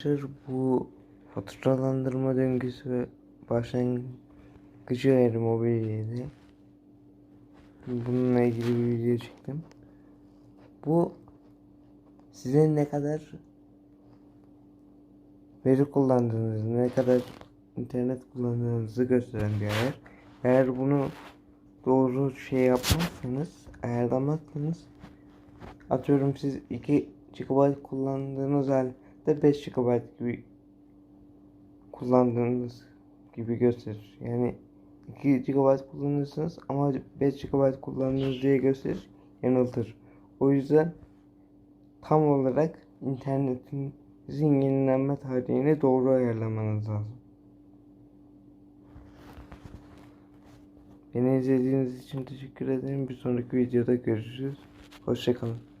Arkadaşlar bu faturalandırma döngüsü ve başlangıcı ayrı mobilyaydı. Bununla ilgili bir video çektim. Bu size ne kadar veri kullandığınızı, ne kadar internet kullandığınızı gösteren bir ayar. Eğer bunu doğru şey yapmazsanız, ayarlamazsanız atıyorum siz 2 GB kullandığınız halde 5 GB gibi kullandığınız gibi gösterir. Yani 2 GB kullanırsınız ama 5 GB kullandığınız diye gösterir, yanıltır. O yüzden tam olarak internetinizin yenilenme tarihini doğru ayarlamanız lazım. Beni izlediğiniz için teşekkür ederim. Bir sonraki videoda görüşürüz. Hoşçakalın.